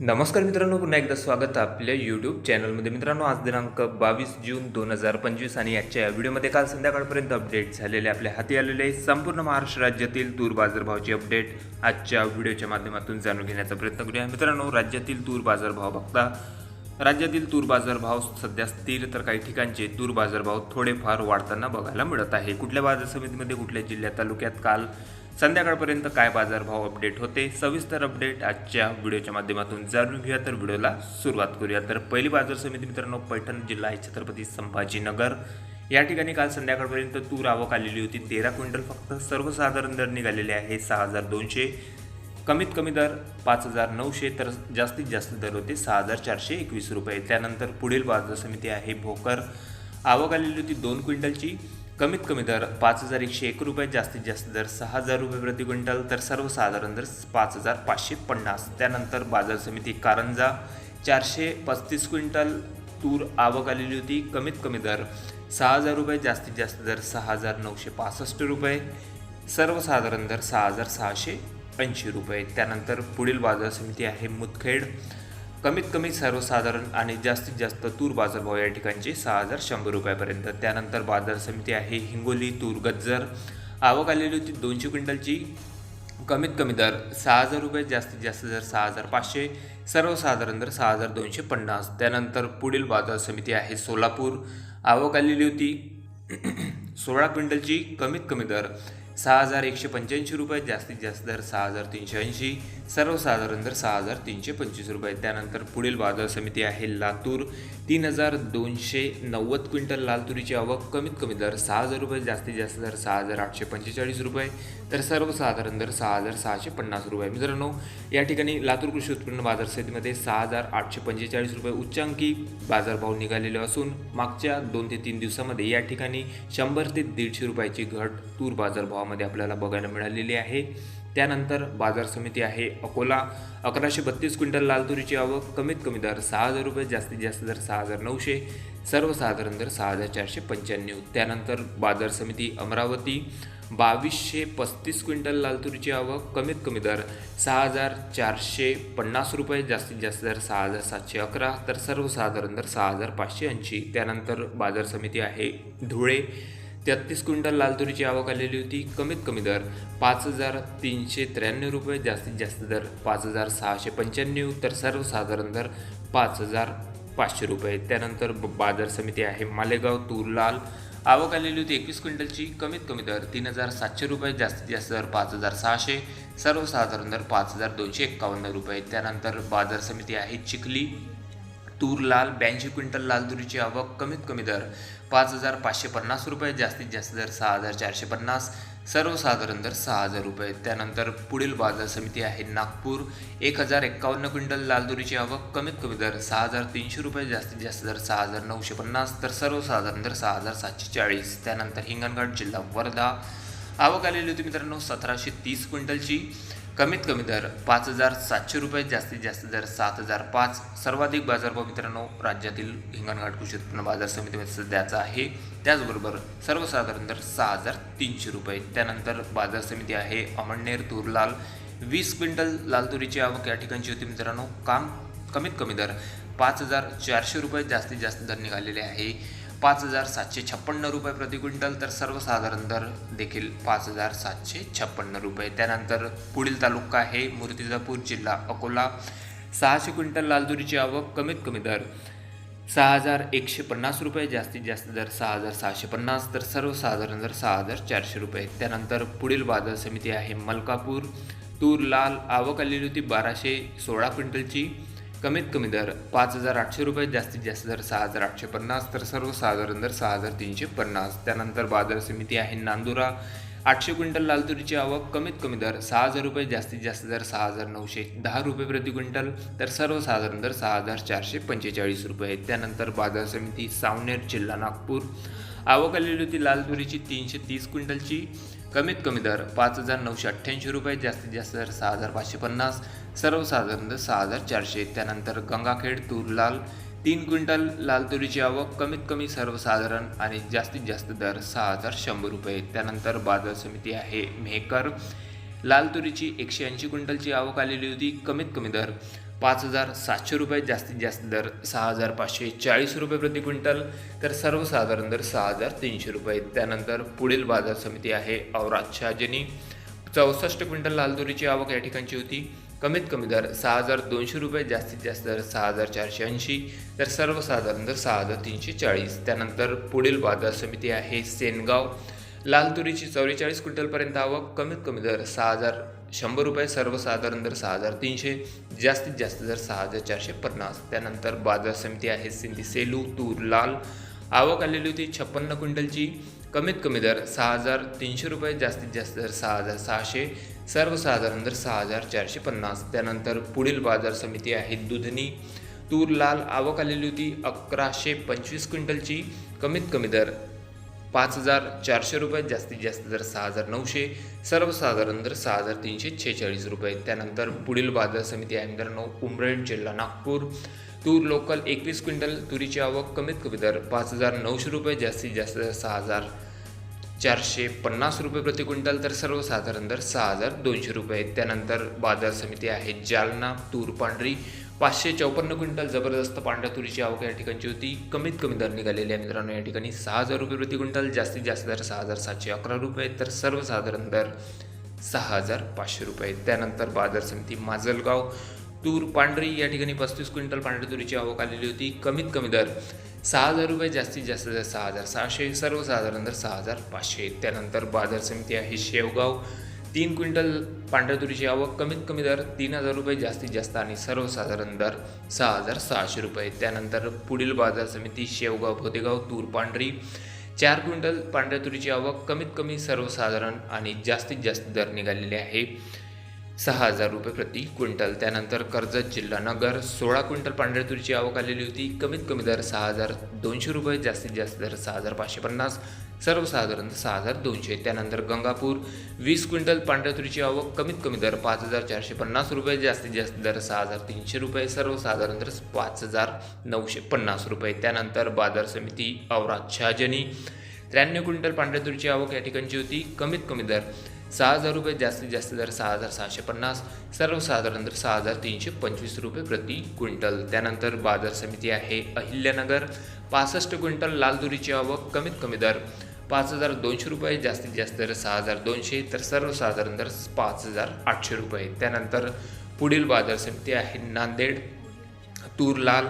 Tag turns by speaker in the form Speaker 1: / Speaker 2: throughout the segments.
Speaker 1: नमस्कार मित्रांनो पुन्हा एकदा स्वागत आपल्या यूट्यूब चॅनलमध्ये मित्रांनो आज दिनांक बावीस जून दोन हजार पंचवीस आणि आजच्या या व्हिडिओमध्ये काल संध्याकाळपर्यंत अपडेट झालेले आपल्या हाती आलेले संपूर्ण महाराष्ट्र राज्यातील तूर बाजारभावाची अपडेट आजच्या व्हिडिओच्या माध्यमातून जाणून घेण्याचा प्रयत्न करूया. मित्रांनो राज्यातील तूर बाजारभाव बघता. राज्यातील तूर बाजारभाव सध्या स्थिर तर काही ठिकाणचे तूर बाजारभाव थोडेफार वाढताना बघायला मिळत आहे. कुठल्या बाजार समितीमध्ये कुठल्या जिल्ह्यात तालुक्यात काल संध्याकाळपर्यंत काय बाजारभाव अपडेट होते? सविस्तर अपडेट आजच्या व्हिडिओच्या माध्यमातून जाणून घेऊया. तर व्हिडिओला सुरुवात करूया. तर पहिली बाजार समिती मित्रांनो पैठण जिल्हा आहे छत्रपती संभाजीनगर. या ठिकाणी काल संध्याकाळपर्यंत तूर आवक आलेली होती. तेरा क्विंटल फक्त सर्वसाधारण दर निघालेले आहे सहा हजार दोनशे. कमीत कमी दर पाच हजार नऊशे तर जास्तीत जास्त दर होते सहा हजार चारशे एकवीस रुपये. त्यानंतर पुढील बाजार समिती आहे भोकर. आवक आलेली होती दोन क्विंटलची. कमीत कमी दर पाच हजार एकशे एक रुपये जास्तीत जास्त दर सहा हजार रुपये प्रति क्विंटल तर सर्वसाधारण दर पाच हजार पाचशे पन्नास. त्यानंतर बाजार समिती कारंजा चारशे पस्तीस क्विंटल तूर आवक आलेली होती कमीत कमी दर सहा हजार रुपये जास्तीत जास्त दर सहा हजार नऊशे पासष्ट रुपये सर्वसाधारण दर सहा हजार सहाशे ऐंशी रुपये. त्यानंतर पुढील बाजार समिती आहे मुदखेड. कमीत कमी सर्वसाधारण आणि जास्तीत जास्त तूर बाजारभाव या ठिकाणचे सहा हजार शंभर रुपयापर्यंत. त्यानंतर बाजार समिती आहे हिंगोली तूर गज्जर. आवक आलेली होती दोनशे क्विंटलची. कमीत कमी दर सहा हजार रुपये जास्तीत जास्त दर सहा हजार पाचशे. सर्वसाधारण दर सहा हजार दोनशे पन्नास. त्यानंतर पुढील बाजार समिती आहे सोलापूर. आवक आलेली होती सोळा क्विंटलची. कमीत कमी दर सहा हजार एकशे पंच्याऐंशी रुपये जास्तीत जास्त दर सहा हजार तीनशे ऐंशी. सर्वसाधारण दर सहा हजार तीनशे पंचवीस रुपये. त्यानंतर पुढील बाजार समिती आहे लातूर. तीन हजार दोनशे नव्वद क्विंटल लाल तुरीची आवक. कमीत कमी दर सहा हजार रुपये जास्तीत जास्त दर सहा हजार आठशे पंचेचाळीस रुपये. तर सर्वसाधारण दर सहा हजार सहाशे पन्नास रुपये. मित्रांनो या ठिकाणी लातूर कृषी उत्पन्न बाजार समितीमध्ये सहा हजार आठशे पंचेचाळीस रुपये उच्चांकी बाजारभाव निघालेले असून मागच्या दोन ते तीन दिवसामध्ये या ठिकाणी शंभर ते दीडशे रुपयाची घट तूर बाजारभावामध्ये आपल्याला बघायला मिळालेली आहे. त्यानंतर बाजार समिती आहे. अकोला अकराशे बत्तीस क्विंटल लाल तुरीची आवक कमीत कमी दर सहा हजार रुपये जास्तीत जास्त दर सहा हजार नऊशे सर्वसाधारण दर सहा हजार चारशे पंच्याण्णव. त्यानंतर बाजार समिती अमरावती बावीसशे पस्तीस क्विंटल लाल तुरीची आवक कमीत कमी दर सहा हजार चारशे पन्नास रुपये जास्तीत जास्त दर सहा हजार सातशे अकरा तर सर्वसाधारण दर सहा हजार पाचशे ऐंशी. त्यानंतर बाजार समिती आहे धुळे तेहत्तीस क्विंटल लाल तुरीची आवक आलेली होती. कमीत कमी दर पाच हजार तीनशे त्र्याण्णव रुपये जास्तीत जास्त दर पाच हजार सहाशे पंच्याण्णव तर सर्वसाधारण दर पाच हजार पाचशे रुपये. त्यानंतर ब- बाजार समिती आहे मालेगाव तूर लाल आवक आलेली होती एकवीस क्विंटलची. कमीत कमी दर तीन हजार सातशे रुपये जास्तीत जास्त दर पाच हजार सहाशे. सर्वसाधारण दर पाच हजार दोनशे एक्कावन्न रुपये. त्यानंतर बाजार समिती आहे चिखली. तूर लाल ब्याऐंशी क्विंटल लाल तुरीची आवक कमीत कमी दर पाच हजार पाचशे पन्नास रुपये जास्तीत जास्त दर सहा हजार चारशे पन्नास सर्वसाधारण दर सहा हजार रुपये. त्यानंतर पुढील बाजार समिती आहे नागपूर. एक हजार एक्कावन्न क्विंटल लाल तुरीची आवक कमीत कमी दर सहा हजार तीनशे रुपये जास्तीत जास्त दर सहा हजार नऊशे पन्नास तर सर्वसाधारण दर सहा हजार सातशे चाळीस. त्यानंतर हिंगणघाट जिल्हा वर्धा. आवक आलेली होती मित्रांनो सतराशे तीस क्विंटलची. कमीत कमी दर पाच हजार सातशे रुपये जास्तीत जास्त दर सात हजार पाच. सर्वाधिक बाजारभाव मित्रांनो राज्यातील हिंगणघाट कृषी उत्पन्न बाजार समितीमध्ये सध्याचा आहे. त्याचबरोबर सर्वसाधारण दर सहा हजार तीनशे रुपये. त्यानंतर बाजार समिती आहे अमळनेर तूरलाल. वीस क्विंटल लाल तुरीची आवक या ठिकाणची होती मित्रांनो. काम कमीत कमी दर पाच हजार चारशे रुपये जास्तीत जास्त दर निघालेले आहे. पाच हजार सातशे छप्पन्न रुपये प्रति क्विंटल तर सर्वसाधारण दर देखील पाच हजार सातशे छप्पन्न रुपये. त्यानंतर पुढील तालुका आहे मूर्तिजापूर जिल्हा अकोला. सहाशे क्विंटल लालदुरीची आवक कमीत कमी दर सहा हजार एकशे पन्नास रुपये जास्तीत जास्त दर सहा हजार सहाशे पन्नास तर सर्वसाधारण दर सहा हजार चारशे रुपये. त्यानंतर पुढील बाजार समिती आहे मलकापूर. तूर लाल आवक आलेली होती बाराशे सोळा क्विंटलची. कमीत कमी दर पाच हजार आठशे रुपये जास्तीत जास्त दर सहा हजार आठशे पन्नास तर सर्वसाधारण दर सहा हजार तीनशे पन्नास. त्यानंतर बाजार समिती आहे नांदुरा. आठशे क्विंटल लाल तुरीची आवक कमीत कमी दर सहा हजार रुपये जास्तीत जास्त दर सहा हजार नऊशे दहा रुपये प्रति क्विंटल तर सर्वसाधारण दर सहा हजार चारशे पंचेचाळीस रुपये. त्यानंतर बाजार समिती सावनेर जिल्हा नागपूर. आवक आलेली होती लाल तुरीची तीनशे तीस क्विंटलची. कमीत कमी दर पाच हजार नऊशे अठ्ठ्याऐंशी रुपये जास्तीत जास्त दर सहा हजार पाचशे पन्नास. सर्वसाधारण दर सहा हजार चारशे त्यानंतर गंगाखेड तूर लाल तीन क्विंटल लाल तुरीची आवक कमीत कमी सर्वसाधारण आणि जास्तीत जास्त दर सहा हजार शंभर रुपये. त्यानंतर बाजार समिती आहे मेहकर. लाल तुरीची एकशे ऐंशी क्विंटलची आवक आलेली होती कमीत कमी दर पाच हजार सातशे रुपये जास्तीत जास्त दर सहा हजार पाचशे चाळीस रुपये प्रति क्विंटल तर सर्वसाधारण दर सहा हजार तीनशे रुपये. त्यानंतर पुढील बाजार समिती आहे औराद शहाजनी. चौसष्ट क्विंटल लाल तुरीची आवक या ठिकाणची होती कमीत कमी दर सहा हजार दोनशे रुपये जास्तीत जास्त दर सहा हजार चारशे ऐंशी तर सर्वसाधारण दर सहा हजार तीनशे चाळीस. त्यानंतर पुढील बाजार समिती आहे सेनगाव. लाल तुरीची चौवेचाळीस क्विंटलपर्यंत आवक कमीत कमी दर सहा हजार शंभर रुपये सर्वसाधारण दर सहा हजार तीनशे जास्तीत जास्त दर सहा हजार चारशे पन्नास. त्यानंतर बाजार समिती आहे सिंधी सेलू तूर लाल. आवक आलेली होती छप्पन्न क्विंटलची. कमीत कमी दर सहा हजार तीनशे रुपये जास्तीत जास्त दर सहा हजार सहाशे सर्वसाधारण दर सहा हजार चारशे पन्नास. त्यानंतर पुढील बाजार समिती आहे दुधनी. तूर लाल आवक आलेली होती अकराशे पंचवीस क्विंटलची. कमीत कमी दर पाच हजार चारशे रुपये जास्तीत जास्त दर सहा हजार नऊशे सर्वसाधारण दर सहा हजार तीनशे छेचाळीस रुपये. त्यानंतर पुढील बाजार समिती आहे मित्रांनो उमरेड जिल्हा नागपूर. तूर लोकल एकवीस क्विंटल तुरीची आवक कमीत कमी दर पाच हजार नऊशे रुपये जास्तीत जास्त दर सहा हजार चारशे पन्नास रुपये प्रति क्विंटल तर सर्वसाधारण दर सहा हजार दोनशे रुपये आहेत. त्यानंतर बाजार समिती आहे जालना तूर पांढरी. पाचशे चौपन्न क्विंटल जबरदस्त पांढऱ्या तुरीची आवक या ठिकाणची होती. कमीत कमी दर निघालेली आहे मित्रांनो या ठिकाणी सहा हजार रुपये प्रति क्विंटल. जास्तीत जास्त दर सहा हजार सातशे अकरा रुपये तर सर्वसाधारण दर सहा हजार पाचशे रुपये त्यानंतर बाजार समिती माजलगाव तूर पांढरी या ठिकाणी पस्तीस क्विंटल पांढरी तुरीची आवक आलेली होती. कमीत कमी दर सहा हजार रुपये जास्तीत जास्त दर सहा हजार सहाशे सर्वसाधारण दर सहा हजार पाचशे. त्यानंतर बाजार समिती आहे शेवगाव. तीन क्विंटल पांढऱ्या तुरीची आवक कमीत कमी दर तीन हजार रुपये जास्तीत जास्त आणि सर्वसाधारण दर सहा हजार सहाशे रुपये. त्यानंतर पुढील बाजार समिती शेवगाव भोतेगाव तूर पांढरी. चार क्विंटल पांढऱ्या तुरीची आवक कमीत कमी सर्वसाधारण आणि जास्तीत जास्त दर निघालेले आहे. सहा हजार रुपये प्रति क्विंटल. त्यानंतर कर्जत जिल्हा नगर सोळा क्विंटल पांढऱ्या तुरीची आवक आलेली होती. कमीत कमी दर सहा हजार दोनशे रुपये जास्तीत जास्त दर सहा हजार पाचशे पन्नास सर्वसाधारण सहा हजार दोनशे. त्यानंतर गंगापूर वीस क्विंटल पांढऱ्या तुरीची आवक कमीत कमी दर पाच हजार चारशे पन्नास रुपये जास्तीत जास्त दर सहा हजार तीनशे रुपये सर्वसाधारण दर पाच हजार नऊशे पन्नास रुपये. त्यानंतर बाजार समिती औरात शहाजनी. त्र्याण्णव क्विंटल पांढऱ्या तुरीची आवक या ठिकाणची होती. कमीत कमी दर सहा हजार रुपये जास्तीत जास्त दर सहा हजार सहाशे पन्नास सर्वसाधारण दर सहा हजार तीनशे पंचवीस रुपये प्रति क्विंटल. त्यानंतर बाजार समिती आहे अहिल्यानगर. पासष्ट क्विंटल लाल तुरीची आवक कमीत कमी दर पाच हजार दोनशे रुपये जास्तीत जास्त दर सहा हजार दोनशे तर सर्वसाधारण दर पाच हजार आठशे रुपये. त्यानंतर पुढील बाजार समिती आहे नांदेड. तूर लाल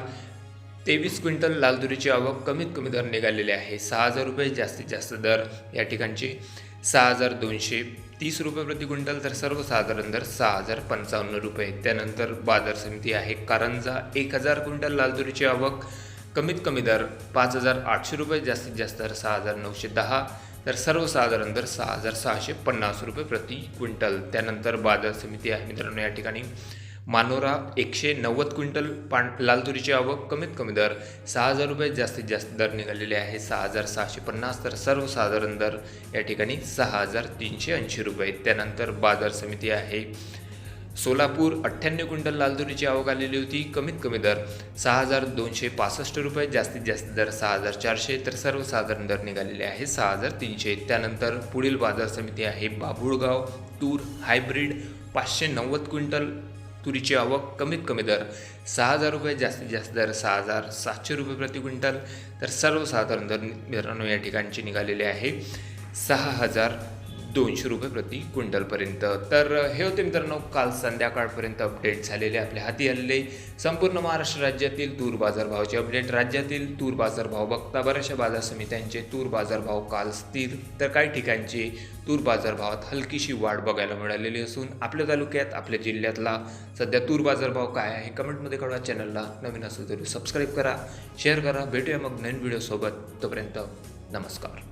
Speaker 1: तेवीस क्विंटल लाल तुरीची आवक कमीत कमी दर निघालेले आहे सहा हजार रुपये जास्तीत जास्त दर. या ठिकाणचे सहा हजार दोनशे तीस रुपये प्रति क्विंटल तर सर्वसाधारण दर सहा हजार पंचावन्न रुपये. त्यानंतर बाजार समिती आहे कारंजा. एक हजार क्विंटल लालतुरीची आवक. कमीत कमी दर पाच हजार आठशे रुपये. जास्तीत जास्त दर सहा हजार नऊशे दहा. तर सर्वसाधारण दर सहा हजार सहाशे पन्नास रुपये प्रति क्विंटल. त्यानंतर बाजार समिती आहे मित्रांनो या ठिकाणी मानोरा एकशे नव्वद क्विंटल पां लाल तुरीची आवक कमीत कमी दर सहा हजार रुपये जास्तीत जास्त दर निघालेले आहे. सहा हजार सहाशे पन्नास तर सर्वसाधारण दर या ठिकाणी सहा हजार तीनशे ऐंशी रुपये. त्यानंतर बाजार समिती आहे. सोलापूर अठ्ठ्याण्णव क्विंटल लाल तुरीची आवक आलेली होती. कमीत कमी दर सहा हजार दोनशे पासष्ट रुपये जास्तीत जास्त दर सहा हजार चारशे तर सर्वसाधारण दर निघालेले आहे सहा हजार तीनशे. त्यानंतर पुढील बाजार समिती आहे. बाभुळगाव तूर हायब्रिड पाचशे नव्वद क्विंटल तुरीची आवक कमीत कमी दर सहा हजार रुपये जास्तीत जास्त दर सहा हजार सातशे रुपये प्रति क्विंटल. तर सर्वसाधारण दर मित्रांनो या ठिकाणची निघालेले आहे. सहा हजार दोनशे रुपये प्रति क्विंटलपर्यंत. तर हे होते मित्रांनो काल संध्याकाळपर्यंत अपडेट झालेले आपल्या हाती आलेले. संपूर्ण महाराष्ट्र राज्यातील तूर बाजारभावाचे अपडेट राज्यातील तूर बाजारभाव बघता बऱ्याचशा बाजार समित्यांचे तूर बाजारभाव काल स्थिर. तर काही ठिकाणचे तूर बाजारभावात हलकीशी वाढ बघायला मिळालेली असून आपल्या तालुक्यात आपल्या जिल्ह्यातला सध्या तूर बाजारभाव काय आहे कमेंटमध्ये कळवा. चॅनलला नवीन असेल तरी सबस्क्राईब करा शेअर करा. भेटूया मग नवीन व्हिडिओसोबत तोपर्यंत नमस्कार.